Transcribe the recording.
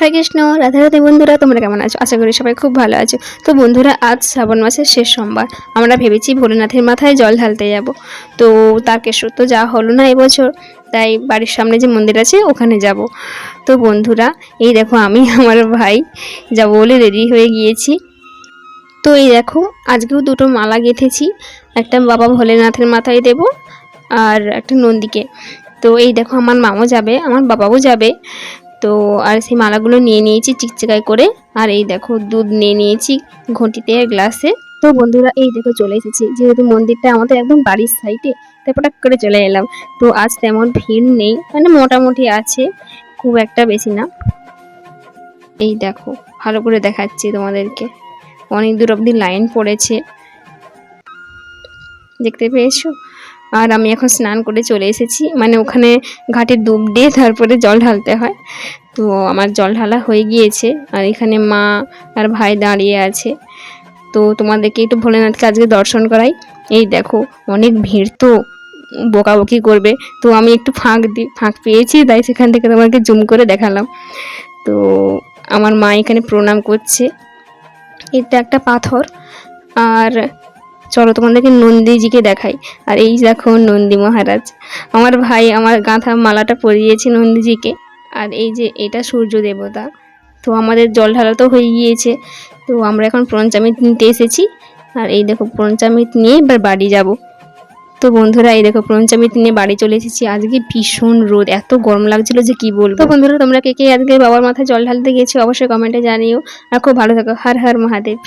হরে কৃষ্ণ, রাধা রাধে বন্ধুরা, তোমরা কেমন আছো? আশা করি সবাই খুব ভালো আছো। তো বন্ধুরা, আজ শ্রাবণ মাসের শেষ সোমবার। আমরা ভেবেছি ভোলেনাথের মাথায় জল ঢালতে যাব। তো তার তারকেশ্বর তো যা হলো না এবছর, তাই বাড়ির সামনে যে মন্দির আছে, ওখানে যাব। তো বন্ধুরা, এই দেখো আমি, আমার ভাই যাব বলে রেডি হয়ে গিয়েছি। তো এই দেখো, আজকেও দুটো মালা গেঁথেছি। একটা বাবা ভোলেনাথের মাথায় দেব, আর একটা নন্দীকে। তো এই দেখো, আমার মামও যাবে, আমার বাবাও যাবে। তো আর সেই মালাগুলো নিয়ে নিয়েছি চিকচিকাই করে। আর এই দেখো, দুধ নিয়ে নিয়েছি ঘটিতে আর গ্লাসে। তো বন্ধুরা, এই দেখো চলে এসেছি। যেহেতু মন্দিরটা আমাদের একদম বাড়ির সাইডে তাই পটাক করে চলে এলাম। তো আজ তেমন ভিড় নেই মানে মোটামুটি আছে, খুব একটা বেশি না। এই দেখো, ভালো করে দেখাচ্ছি তোমাদেরকে। অনেক দূর অবধি লাইন পড়েছে। দেখতে পেয়েছ? আর আমি এখন স্নান করে চলে এসেছি। মানে ওখানে ঘাটে ডুব দিয়ে তারপরে জল ঢালতে হয়। তো আমার জল ঢালা হয়ে গিয়েছে। আর এখানে মা আর ভাই দাঁড়িয়ে আছে। তো তোমাদেরকে একটু ভোলেনাথকে আজকে দর্শন করাই। এই দেখো, অনেক ভিড় তো বকাবকি করবে। তো আমি একটু ফাঁক দি, ফাঁক পেয়েছি, তাই সেখান থেকে তোমাকে জুম করে দেখালাম। তো আমার মা এখানে প্রণাম করছে। এটা একটা পাথর। আর চলো তোমাদেরকে নন্দীজিকে দেখাই। আর এই দেখো নন্দী মহারাজ। আমার ভাই আমার গাঁথা মালাটা পরিয়েছে নন্দীজিকে। আর এই যে এটা সূর্য দেবতা। তো আমাদের জল ঢালা তো হয়ে গিয়েছে। তো আমরা এখন পঞ্চামৃত নিতে এসেছি। আর এই দেখো পঞ্চামৃত নিয়ে এবার বাড়ি যাব। তো বন্ধুরা, এই দেখো পঞ্চামৃত নিয়ে বাড়ি চলে এসেছি। আজকে ভীষণ রোদ, এত গরম লাগছিল যে কি বলব। তো বন্ধুরা, তোমরা কে কে আজকে বাবার মাথায় জল ঢালতে গেছো অবশ্যই কমেন্টে জানিও। আর খুব ভালো থাকো। হর হর মহাদেব।